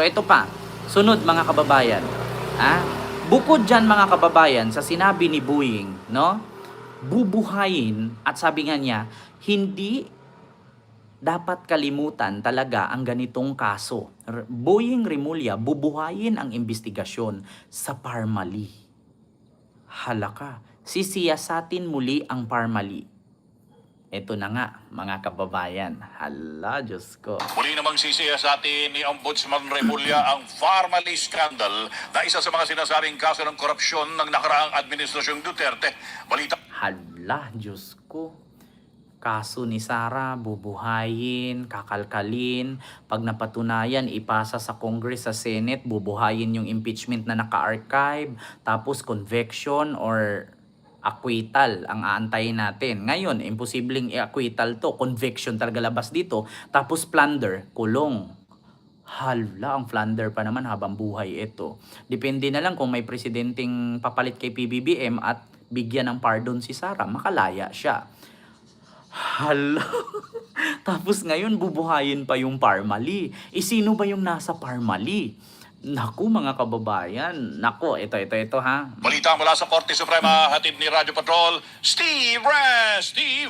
So ito pa, sunod mga kababayan. Ah, bukod dyan mga kababayan sa sinabi ni Boeing, no? Bubuhayin at sabi nga niya, hindi dapat kalimutan talaga ang ganitong kaso. Boeing Remulla bubuhayin ang investigasyon sa Parmali. Halaka, sisiyasatin muli ang Parmali. Ito na nga, mga kababayan. Hala, Diyos ko. Muli namang sisiya sa atin ni Ombudsman Remulla ang Farmally Scandal na isa sa mga sinasabing kaso ng korupsyon ng nakaraang administrasyong Duterte. Balita Hala, Diyos ko. Kaso ni Sara, bubuhayin, kakalkalin. Pag napatunayan, ipasa sa Congress, sa Senate, bubuhayin yung impeachment na naka-archive. Tapos conviction or acquittal ang aantayin natin. Ngayon, imposibleng i-acquittal to. Conviction talaga labas dito. Tapos plunder, kulong. Hala, ang flounder pa naman habang buhay ito. Depende na lang kung may presidenteng papalit kay PBBM at bigyan ng pardon si Sara, makalaya siya. Hala. Tapos ngayon bubuhayin pa yung Parmali. E sino ba yung nasa Parmali? Naku mga kababayan. Naku, ito, ito, ito ha. balita mula sa Korte Suprema, hatid ni Radyo Patrol, Steve Rest! Steve!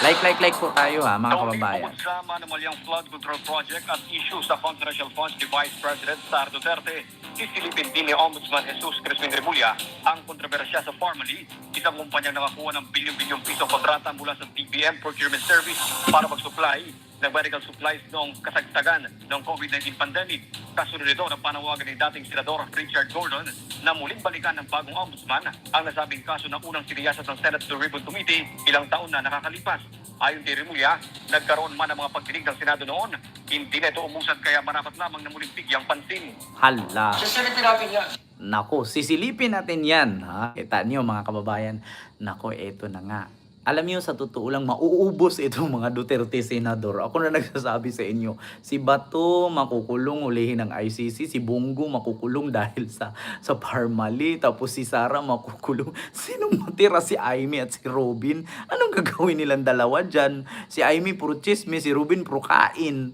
Like, like, like po tayo ha mga kababayan. bukod sa manumalyang flood control project at issue sa confidential funds ni Vice President Sara Duterte, sisilipin din ni Ombudsman Jesus Crispin Remulla ang kontrobersya sa Formally, isang kumpanyang nakakuha ng bilyon-bilyong pisong kontrata mula sa TBM Procurement Service para mag-supply ng medical supplies noong kasagsagan ng COVID-19 pandemic. Kasunod nito ng panawagan ni dating Senador Richard Gordon na muling balikan ng bagong ombudsman ang nasabing kaso ng unang siniyasat ng Senate Blue Ribbon Committee ilang taon na nakakalipas. Ayon kay Remulla, nagkaroon man ng mga pagdinig ng Senado noon, hindi na ito umusad kaya marapat lamang na muling bigyang pansin. Hala. Sisilipin natin yan. Nako, sisilipin natin yan. Ha? Kita niyo mga kababayan. Nako, eto na nga. Alam niyo sa totoo lang, mauubos itong mga Duterte senador. Ako na nagsasabi sa inyo, si Bato makukulong ulihin ng ICC, si Bongo makukulong dahil sa sa Parmali, tapos si Sara makukulong. Sinong matira? Si Aimee at si Robin? Anong gagawin nilang dalawa dyan? Si Aimee puro chisme, si Robin puro kain.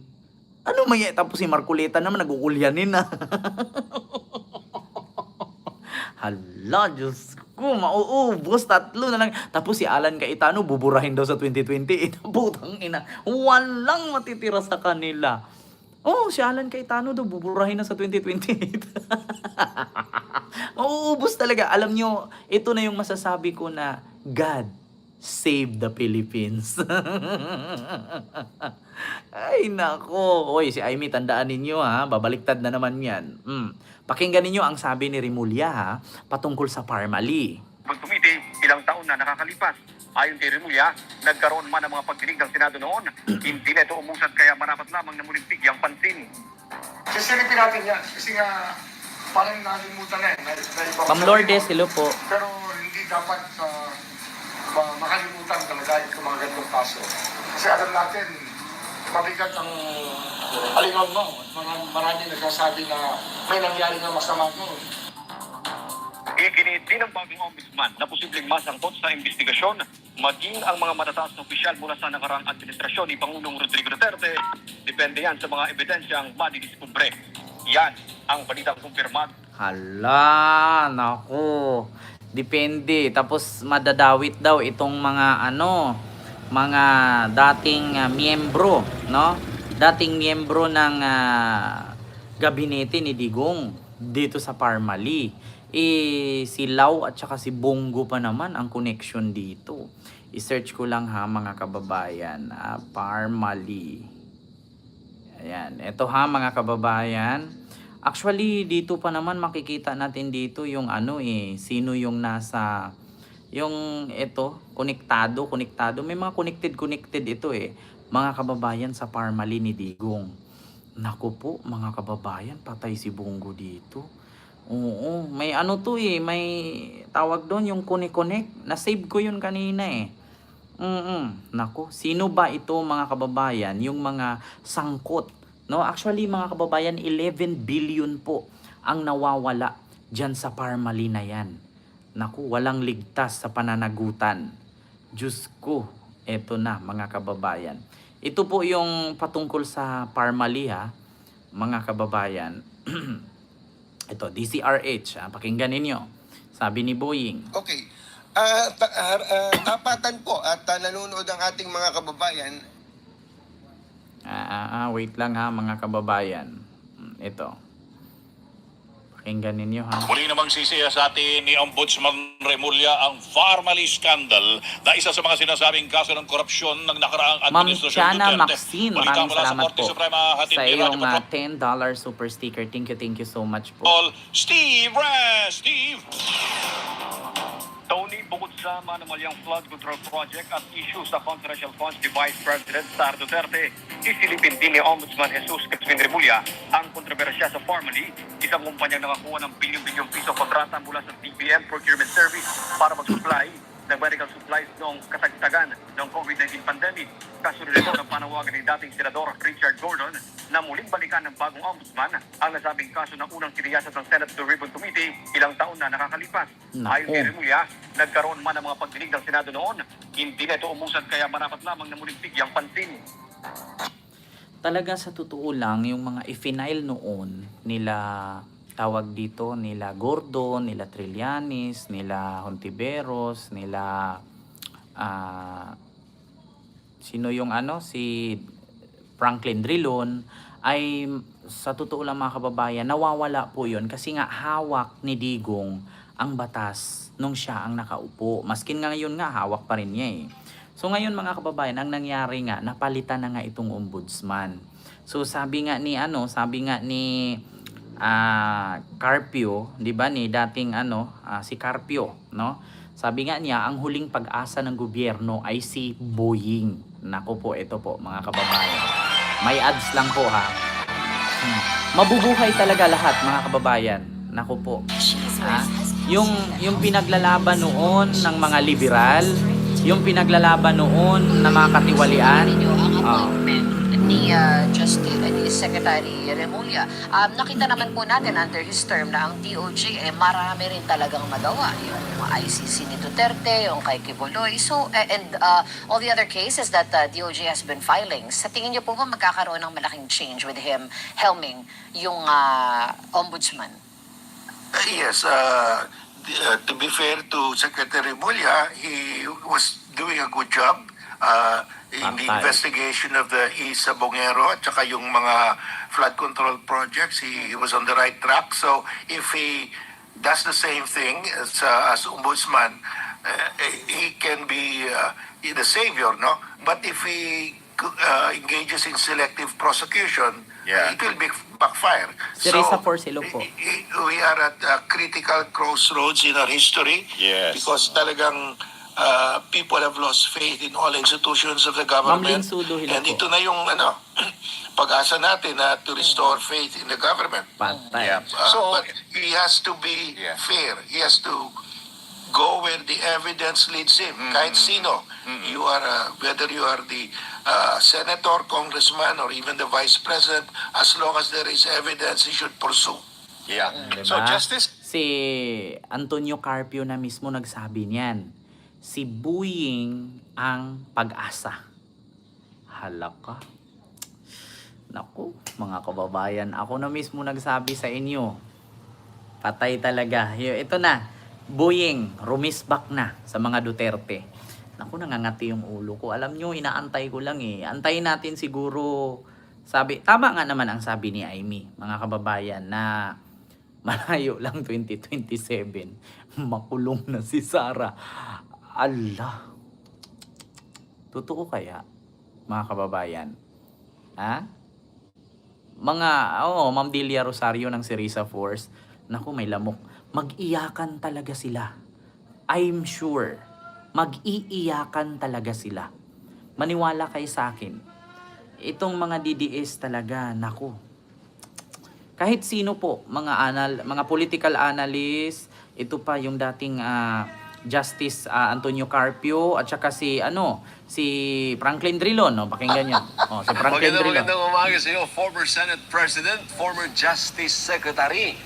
Ano may tapos si Marcoleta naman nag-uulyanin na. Hala, Diyos ko, mauubos, tatlo na lang. Tapos si Alan Cayetano, buburahin daw sa 2028. Putang ina, walang matitira sa kanila. Oh, si Alan Cayetano daw, buburahin na sa 2028. Mauubos talaga. Alam nyo, ito na yung masasabi ko na God save the Philippines. Ay, nako. Oy, si Amy, tandaan ninyo ha. Babaliktad na naman yan. Mm. Pakinggan ninyo ang sabi ni Rimulya ha, patungkol sa Parmali. Committee ilang taon na nakakalipas. Ayon kay Remulla, nagkaroon man ng mga pagdinig ng Senado noon, hindi na ito umusad kaya marapat lamang na muling bigyang pansin. Sisilipin natin yan. Kasi nga, parang nakalimutan na eh. Na ibang- Ma'am Lourdes, hello po. Pero hindi dapat uh, ma- makalimutan talaga yung mga ganitong kaso. Kasi alam natin, mabigat ang alingaw mo. Marami, marami nagsasabi na may nangyari na masama mo. Iginit din ng bagong ombudsman na posibleng masangkot sa investigasyon maging ang mga matataas na opisyal mula sa nakaraang administrasyon ni Pangulong Rodrigo Duterte. Depende yan sa mga ebidensyang madidiskubre. Yan ang balitang kumpirmado Hala, nako. Depende. Tapos madadawit daw itong mga ano, mga dating ah, miyembro, no? Dating miyembro ng ah, gabinete ni Digong dito sa Parmali. Eh, si Lau at saka si Bongo pa naman ang connection dito. I-search ko lang ha mga kababayan. Ah, Parmali. Ayan. Ito ha mga kababayan. Actually, dito pa naman makikita natin dito yung ano eh, sino yung nasa yung ito, konektado, konektado. May mga connected, connected ito eh. Mga kababayan sa Parmali ni Digong. Naku po, mga kababayan, patay si Bongo dito. Oo, may ano to eh, may tawag doon yung connect-connect. Na-save ko yun kanina eh. Mm Nako, sino ba ito mga kababayan? Yung mga sangkot. No, actually mga kababayan, 11 billion po ang nawawala diyan sa Parmali na yan. Naku, walang ligtas sa pananagutan. Diyos ko, eto na mga kababayan. Ito po yung patungkol sa Parmali ha. mga kababayan, ito, DCRH, ah, pakinggan ninyo. Sabi ni Boying, Okay. Ah, ta- ah, ah, tapatan po at ah, nanonood ang ating mga kababayan. Ah, ah, wait lang ha mga kababayan. Mm, Ito. Pakinggan ninyo ha. Muli namang sisiya sa atin ni Ombudsman Remulla ang Farmally Scandal na isa sa mga sinasabing kaso ng korupsyon ng nakaraang Ma'am administrasyon Chana. Maxine, maraming salamat po Suprema, sa iyong Radyo ah, Patrol. $10 super sticker. Thank you, thank you so much po. Steve Ras, Steve! Sa manumalyang flood control project at issue sa confidential funds ni Vice President Sar Duterte, isilipin din ni Ombudsman Jesus Crispin Remulla ang kontrobersya sa Formally, isang kumpanyang nakakuha ng bilyon-bilyong piso kontrata mula sa DBM Procurement Service para mag-supply ng medical supplies noong kasagsagan ng COVID-19 pandemic. Kasunod ito ng panawagan ni dating Senador Richard Gordon na muling balikan ng bagong ombudsman ang nasabing kaso ng unang siniyasat ng Senate Blue Ribbon Committee ilang taon na nakakalipas. Nako. Ayon kay Remulla, nagkaroon man ng mga pagdinig ng Senado noon, hindi na ito umusad kaya marapat lamang na muling bigyang pansin. Talaga sa totoo lang, yung mga ifinail noon nila tawag dito nila Gordon, nila Trillanes, nila Hontiveros, nila ah sino yung ano si Franklin Drilon ay sa totoo lang mga kababayan nawawala po yon kasi nga hawak ni Digong ang batas nung siya ang nakaupo maskin nga ngayon nga hawak pa rin niya eh so ngayon mga kababayan ang nangyari nga napalitan na nga itong ombudsman so sabi nga ni ano sabi nga ni ah Carpio, 'di ba ni dating ano ah, si Carpio, no? Sabi nga niya ang huling pag-asa ng gobyerno ay si Boeing. Nako po ito po mga kababayan. May ads lang po ha. Hmm. Mabubuhay talaga lahat mga kababayan. Nako po. Ha? Yung yung pinaglalaban noon ng mga liberal, yung pinaglalaban noon ng mga katiwalian. appointment ni uh, Justice ni Secretary Remulla. Um, nakita naman po natin under his term na ang DOJ eh marami rin talagang magawa. Yung ICC ni Duterte, yung kay Kibuloy, so eh, and uh, all the other cases that uh, DOJ has been filing. Sa tingin niyo po ba magkakaroon ng malaking change with him helming yung uh, ombudsman? Uh, yes, uh, uh, to be fair to Secretary Mulya, he was doing a good job uh, in the Pantay. investigation of the Isa Bongero at saka yung mga flood control projects. He, he was on the right track. So if he does the same thing as, uh, as ombudsman, uh, he can be uh, the savior, no? But if he uh, engages in selective prosecution, Yeah. it will be backfire. Si Risa Forcelo po. i- i- we are at a critical crossroads in our history. Yes. Because talagang uh, people have lost faith in all institutions of the government. Sudo, And ito na yung ano, pag-asa natin na to restore faith in the government. Patay. Yeah. Uh, So- but he has to be Yeah. fair. He has to go where the evidence leads him. Mm-hmm. Kahit sino. You are, uh, whether you are the uh, senator, congressman, or even the vice president, as long as there is evidence, he should pursue. Yeah. Diba? So, Justice Si Antonio Carpio na mismo nagsabi niyan. Si Boeing ang pag-asa. Halaka. Naku, mga kababayan, ako na mismo nagsabi sa inyo. Patay talaga. Ito na, Boeing, rumisbak na sa mga Duterte. Naku, nangangati yung ulo ko. Alam nyo, inaantay ko lang eh. Antayin natin siguro, sabi, tama nga naman ang sabi ni Amy, mga kababayan, na malayo lang 2027. Makulong na si Sara. Allah. Totoo kaya, mga kababayan? Ha? Mga, oh, Ma'am Delia Rosario ng Serisa Force, naku, may lamok. Mag-iyakan talaga sila. I'm sure. Mag-iiyakan talaga sila. Maniwala kayo sa akin. Itong mga DDS talaga, naku, kahit sino po, mga anal, mga political analyst, ito pa yung dating ah, Justice ah, Antonio Carpio at saka si ano, si Franklin Drilon, no? Pakinggan niyo. Oh, si Franklin Magandang Drilon. magandang umaga sa iyo, former Senate President, former Justice Secretary.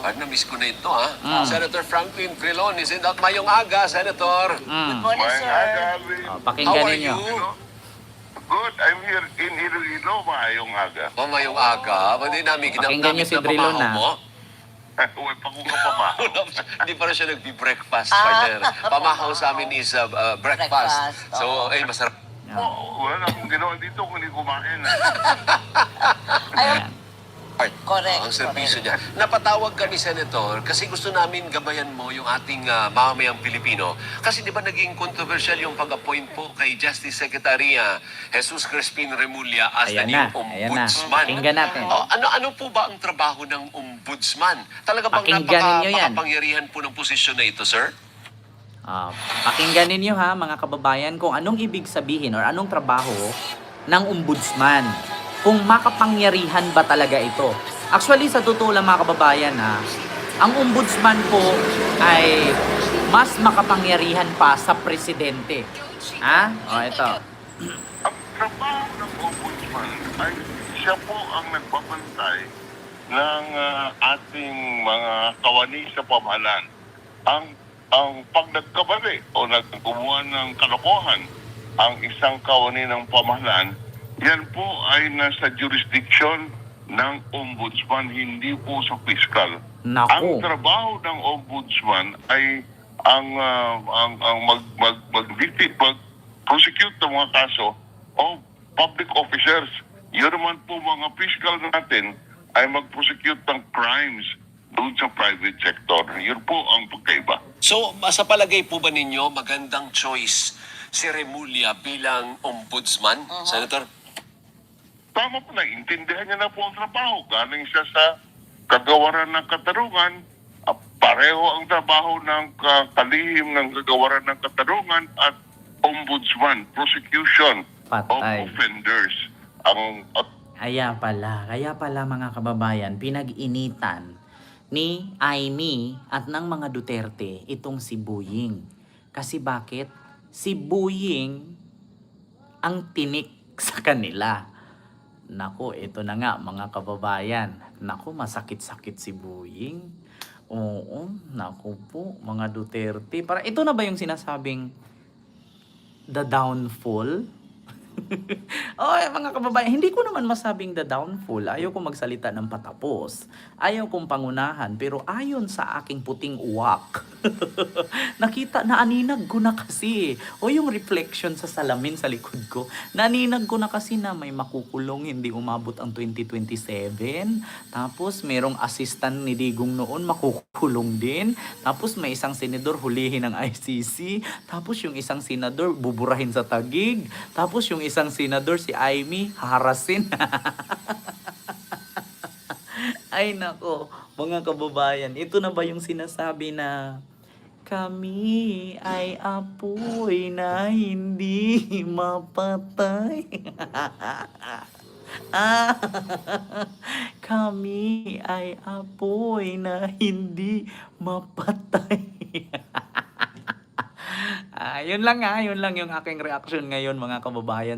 Pag na-miss ko na ito, ha? Mm. Senator Franklin Trilon, isn't that mayong aga, Senator? Mm. Morning, sir. Oh, How pakinggan are niyo. you? Good. I'm here in Iloilo. Maayong aga. Mamayong aga, hindi namin Pakinggan niyo si Drilon, pamahaw ah. mo. Uy, pakunga pa ba? Hindi pa rin siya nagbi-breakfast, partner. Pamahaw sa amin is uh, uh, breakfast. Breakfast, So, ay, masarap. Oh, wala akong ginawa dito kung hindi kumain. Ayan. Part. Correct, Ang serbisyo niya. Napatawag kami, Senator, kasi gusto namin gabayan mo yung ating uh, mamamayang Pilipino. Kasi di ba naging controversial yung pag-appoint po kay Justice Secretary uh, Jesus Crispin Remulla as the Ayan new na, ayan na. ombudsman. Pakinggan natin. Oh, ano ano po ba ang trabaho ng ombudsman? Talaga bang Pakinggan napaka, makapangyarihan po ng posisyon na ito, sir? Ah, pakinggan ninyo ha mga kababayan kung anong ibig sabihin or anong trabaho ng ombudsman. Kung makapangyarihan ba talaga ito. Actually sa totoo lang mga kababayan ha, ang ombudsman po ay mas makapangyarihan pa sa presidente. Ha? O ito. Ang trabaho ng ombudsman ay siya po ang nagbabantay ng ah, ating mga kawani sa pamahalaan. Ang ang pag nagkamali o naggumawa ng kalokohan ang isang kawani ng pamahalaan, yan po ay nasa jurisdiction ng ombudsman, hindi po sa fiscal. Ang Naku. trabaho ng ombudsman ay ang ah, ang ang mag mag mag, mag prosecute ng mga kaso o public officers. Yun naman po mga fiscal natin ay mag-prosecute ng crimes doon sa private sector. Yun po ang pagkaiba. So, sa palagay po ba ninyo, magandang choice si Remulla bilang ombudsman, Senator? Tama po na, intindihan niya na po ang trabaho. Galing siya sa kagawaran ng katarungan. Ah, Pareho ang trabaho ng ka- kalihim ng kagawaran ng katarungan at ombudsman, prosecution Patay. of offenders. Ang at Kaya pala, kaya pala mga kababayan, pinag-initan ni Aimee at ng mga Duterte itong si Buying. Kasi bakit? Si Buying ang tinik sa kanila. Nako, ito na nga mga kababayan. Nako, masakit-sakit si Buying. Oo, nako po, mga Duterte. Para ito na ba yung sinasabing the downfall? oh, mga kababayan, hindi ko naman masabing the downfall. Ayaw ko magsalita ng patapos. Ayaw kong pangunahan. Pero ayon sa aking puting uwak, nakita, naaninag ko na kasi. O yung reflection sa salamin sa likod ko, naninag ko na kasi na may makukulong hindi umabot ang 2027. Tapos merong assistant ni Digong noon makukulong din. Tapos may isang senador hulihin ng ICC. Tapos yung isang senador buburahin sa tagig. Tapos yung isang senador si Aimee harasin. Ay nako, mga kababayan, ito na ba yung sinasabi na kami ay apoy na hindi mapatay. ah, kami ay apoy na hindi mapatay. ah, lang ha, yun lang yung aking reaction ngayon mga kababayan.